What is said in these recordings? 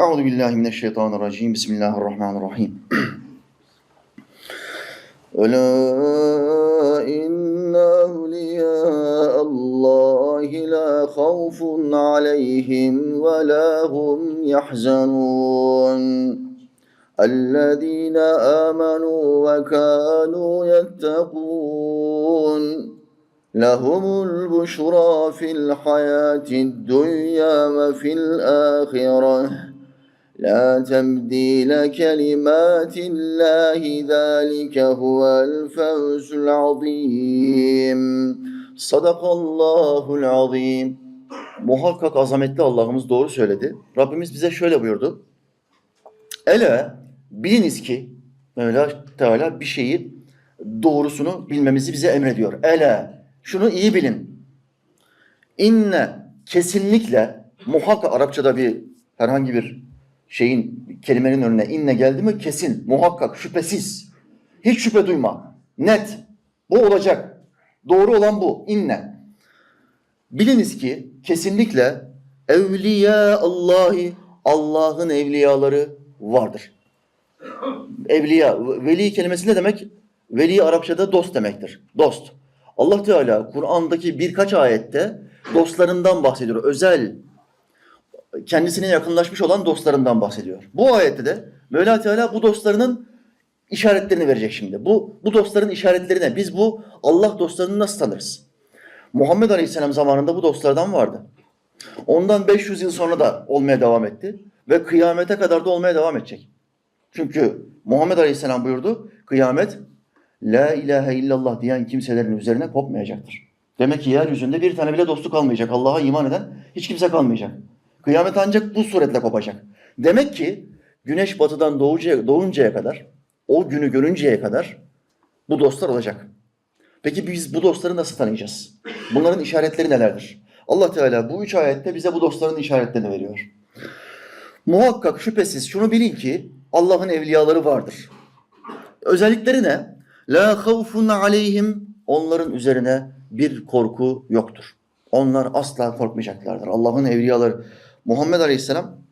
أعوذ بالله من الشيطان الرجيم. بسم الله الرحمن الرحيم. ألا إن أولياء الله لا خوف عليهم ولا هم يحزنون. الذين آمنوا وكانوا يتقون. لهم البشرى في الحياة الدنيا وفي الآخرة. لا تبديل كلمات الله ذلك هو الفوز العظيم صدق الله العظيم Muhakkak azametli Allah'ımız doğru söyledi. Rabbimiz bize şöyle buyurdu. Ele biliniz ki Mevla Teala bir şeyi doğrusunu bilmemizi bize emrediyor. Ele şunu iyi bilin. İnne kesinlikle muhakkak Arapçada bir herhangi bir şeyin kelimenin önüne inne geldi mi kesin, muhakkak, şüphesiz. Hiç şüphe duyma. Net. Bu olacak. Doğru olan bu. İnne. Biliniz ki kesinlikle evliya Allahi Allah'ın evliyaları vardır. Evliya, veli kelimesi ne demek? Veli Arapçada dost demektir. Dost. Allah Teala Kur'an'daki birkaç ayette dostlarından bahsediyor. Özel, kendisine yakınlaşmış olan dostlarından bahsediyor. Bu ayette de Mevla Teala bu dostlarının işaretlerini verecek şimdi. Bu, bu dostların işaretleri ne? Biz bu Allah dostlarını nasıl tanırız? Muhammed Aleyhisselam zamanında bu dostlardan vardı. Ondan 500 yıl sonra da olmaya devam etti ve kıyamete kadar da olmaya devam edecek. Çünkü Muhammed Aleyhisselam buyurdu, kıyamet La ilahe illallah diyen kimselerin üzerine kopmayacaktır. Demek ki yeryüzünde bir tane bile dostu kalmayacak. Allah'a iman eden hiç kimse kalmayacak. Kıyamet ancak bu suretle kopacak. Demek ki güneş batıdan doğuncaya, doğuncaya kadar, o günü görünceye kadar bu dostlar olacak. Peki biz bu dostları nasıl tanıyacağız? Bunların işaretleri nelerdir? Allah Teala bu üç ayette bize bu dostların işaretlerini veriyor. Muhakkak şüphesiz şunu bilin ki Allah'ın evliyaları vardır. Özellikleri ne? La havfun aleyhim onların üzerine bir korku yoktur. Onlar asla korkmayacaklardır. Allah'ın evliyaları Muhammed Aleyhisselam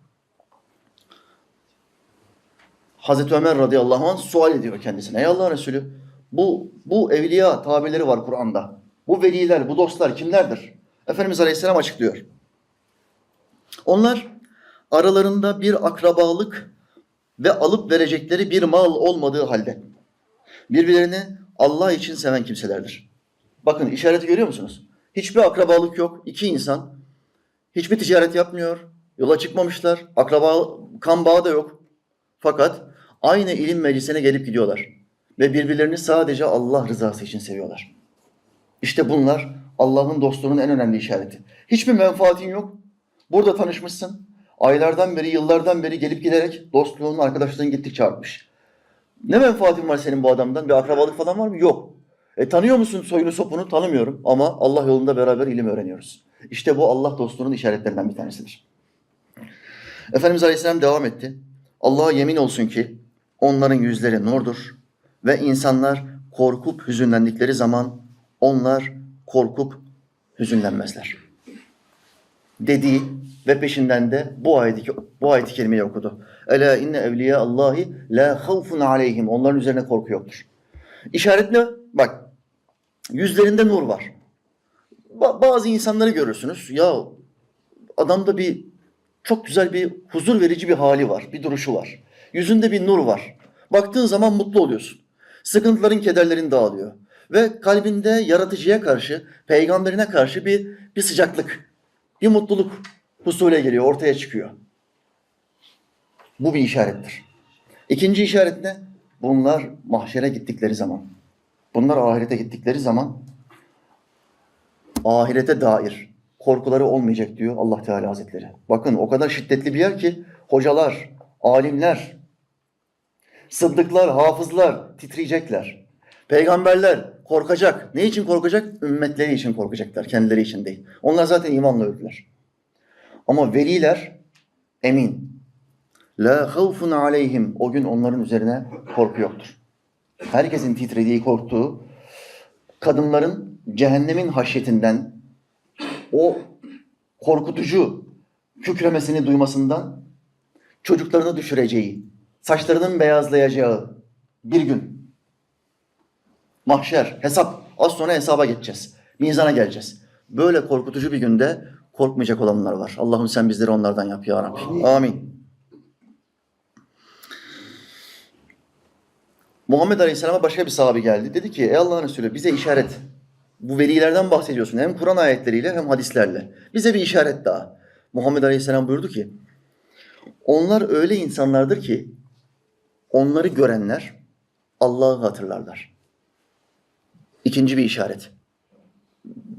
Hazreti Ömer radıyallahu anh sual ediyor kendisine. Ey Allah Resulü bu, bu evliya tabirleri var Kur'an'da. Bu veliler, bu dostlar kimlerdir? Efendimiz Aleyhisselam açıklıyor. Onlar aralarında bir akrabalık ve alıp verecekleri bir mal olmadığı halde birbirlerini Allah için seven kimselerdir. Bakın işareti görüyor musunuz? Hiçbir akrabalık yok. İki insan hiçbir ticaret yapmıyor. Yola çıkmamışlar. Akraba kan bağı da yok. Fakat aynı ilim meclisine gelip gidiyorlar. Ve birbirlerini sadece Allah rızası için seviyorlar. İşte bunlar Allah'ın dostluğunun en önemli işareti. Hiçbir menfaatin yok. Burada tanışmışsın. Aylardan beri, yıllardan beri gelip giderek dostluğun, arkadaşlığın gittikçe artmış. Ne menfaatin var senin bu adamdan? Bir akrabalık falan var mı? Yok. E tanıyor musun soyunu sopunu? Tanımıyorum ama Allah yolunda beraber ilim öğreniyoruz. İşte bu Allah dostluğunun işaretlerinden bir tanesidir. Efendimiz Aleyhisselam devam etti. Allah'a yemin olsun ki onların yüzleri nurdur ve insanlar korkup hüzünlendikleri zaman onlar korkup hüzünlenmezler. Dediği ve peşinden de bu ayeti bu ayeti kerimeyi okudu. Ela inne evliya Allahi la havfun aleyhim. Onların üzerine korku yoktur. İşaret ne? Bak. Yüzlerinde nur var. Ba- bazı insanları görürsünüz. Ya adamda bir çok güzel bir huzur verici bir hali var. Bir duruşu var. Yüzünde bir nur var. Baktığın zaman mutlu oluyorsun. Sıkıntıların, kederlerin dağılıyor. Ve kalbinde yaratıcıya karşı, peygamberine karşı bir, bir sıcaklık, bir mutluluk husule geliyor, ortaya çıkıyor. Bu bir işarettir. İkinci işaret ne? Bunlar mahşere gittikleri zaman, bunlar ahirete gittikleri zaman ahirete dair korkuları olmayacak diyor Allah Teala Hazretleri. Bakın o kadar şiddetli bir yer ki hocalar, alimler, sıddıklar, hafızlar titriyecekler. Peygamberler korkacak. Ne için korkacak? Ümmetleri için korkacaklar, kendileri için değil. Onlar zaten imanla öldüler. Ama veliler emin. La havfun aleyhim. O gün onların üzerine korku yoktur. Herkesin titrediği, korktuğu, kadınların cehennemin haşyetinden, o korkutucu kükremesini duymasından çocuklarını düşüreceği, saçlarının beyazlayacağı bir gün. Mahşer, hesap. Az sonra hesaba geçeceğiz. Mizana geleceğiz. Böyle korkutucu bir günde korkmayacak olanlar var. Allah'ım sen bizleri onlardan yap ya Rabbi. Amin. Muhammed Aleyhisselam'a başka bir sahabe geldi. Dedi ki ey Allah'ın Resulü bize işaret. Bu velilerden bahsediyorsun. Hem Kur'an ayetleriyle hem hadislerle. Bize bir işaret daha. Muhammed Aleyhisselam buyurdu ki onlar öyle insanlardır ki onları görenler Allah'ı hatırlarlar. İkinci bir işaret.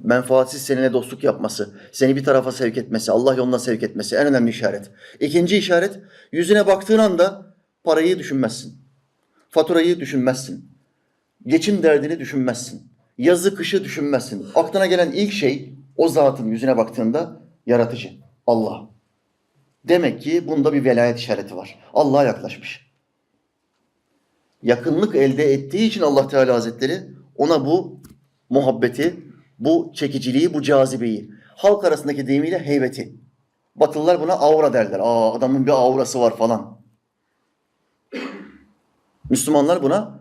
Menfaatsiz seninle dostluk yapması, seni bir tarafa sevk etmesi, Allah yoluna sevk etmesi en önemli işaret. İkinci işaret, yüzüne baktığın anda parayı düşünmezsin. Faturayı düşünmezsin. Geçim derdini düşünmezsin. Yazı kışı düşünmezsin. Aklına gelen ilk şey o zatın yüzüne baktığında yaratıcı. Allah. Demek ki bunda bir velayet işareti var. Allah'a yaklaşmış. Yakınlık elde ettiği için Allah Teala Hazretleri ona bu muhabbeti, bu çekiciliği, bu cazibeyi, halk arasındaki deyimiyle heybeti. Batılılar buna aura derler. Aa adamın bir aurası var falan. Müslümanlar buna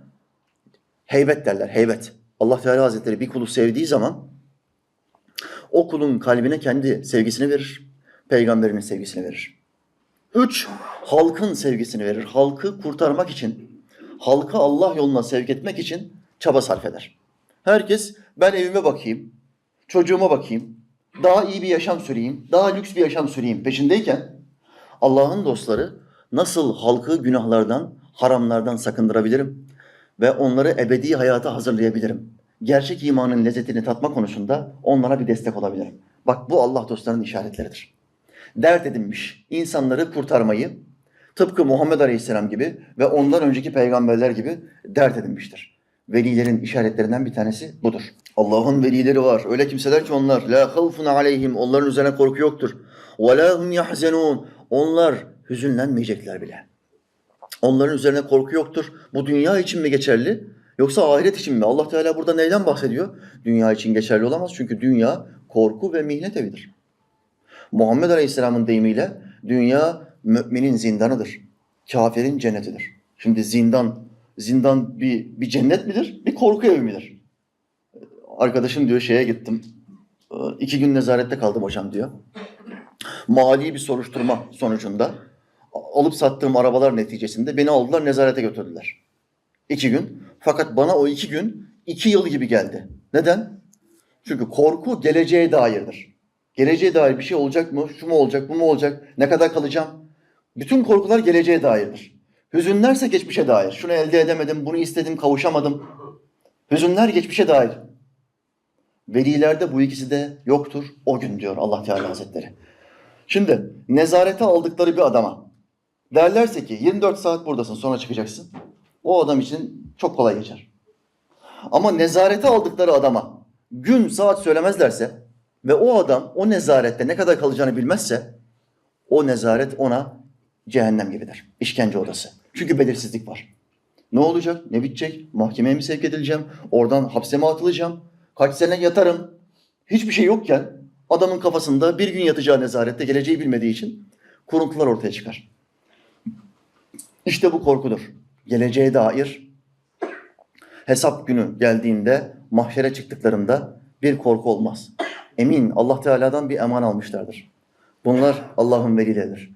heybet derler, heybet. Allah Teala Hazretleri bir kulu sevdiği zaman o kulun kalbine kendi sevgisini verir. Peygamberinin sevgisini verir. Üç, halkın sevgisini verir. Halkı kurtarmak için, halkı Allah yoluna sevk etmek için çaba sarf eder. Herkes ben evime bakayım, çocuğuma bakayım, daha iyi bir yaşam süreyim, daha lüks bir yaşam süreyim peşindeyken Allah'ın dostları nasıl halkı günahlardan, haramlardan sakındırabilirim ve onları ebedi hayata hazırlayabilirim. Gerçek imanın lezzetini tatma konusunda onlara bir destek olabilirim. Bak bu Allah dostlarının işaretleridir. Dert edinmiş insanları kurtarmayı tıpkı Muhammed Aleyhisselam gibi ve ondan önceki peygamberler gibi dert edinmiştir. Velilerin işaretlerinden bir tanesi budur. Allah'ın velileri var. Öyle kimseler ki onlar la havfun aleyhim onların üzerine korku yoktur. Ve la hum yahzenun. Onlar hüzünlenmeyecekler bile. Onların üzerine korku yoktur. Bu dünya için mi geçerli? Yoksa ahiret için mi? Allah Teala burada neyden bahsediyor? Dünya için geçerli olamaz. Çünkü dünya korku ve mihnet evidir. Muhammed Aleyhisselam'ın deyimiyle dünya müminin zindanıdır. Kafirin cennetidir. Şimdi zindan, zindan bir, bir cennet midir? Bir korku evi midir? Arkadaşım diyor şeye gittim. Ee, iki gün nezarette kaldım hocam diyor. Mali bir soruşturma sonucunda alıp sattığım arabalar neticesinde beni aldılar nezarete götürdüler. İki gün. Fakat bana o iki gün iki yıl gibi geldi. Neden? Çünkü korku geleceğe dairdir. Geleceğe dair bir şey olacak mı? Şu mu olacak, bu mu olacak? Ne kadar kalacağım? Bütün korkular geleceğe dairdir. Hüzünlerse geçmişe dair. Şunu elde edemedim, bunu istedim, kavuşamadım. Hüzünler geçmişe dair. Velilerde bu ikisi de yoktur o gün diyor Allah Teala Hazretleri. Şimdi nezarete aldıkları bir adama derlerse ki 24 saat buradasın sonra çıkacaksın. O adam için çok kolay geçer. Ama nezarete aldıkları adama gün saat söylemezlerse ve o adam o nezarette ne kadar kalacağını bilmezse o nezaret ona cehennem gibidir. İşkence odası. Çünkü belirsizlik var. Ne olacak? Ne bitecek? Mahkemeye mi sevk edileceğim? Oradan hapse mi atılacağım? Kaç sene yatarım? Hiçbir şey yokken adamın kafasında bir gün yatacağı nezarette geleceği bilmediği için kuruntular ortaya çıkar. İşte bu korkudur. Geleceğe dair hesap günü geldiğinde mahşere çıktıklarında bir korku olmaz. Emin Allah Teala'dan bir eman almışlardır. Bunlar Allah'ın velileridir.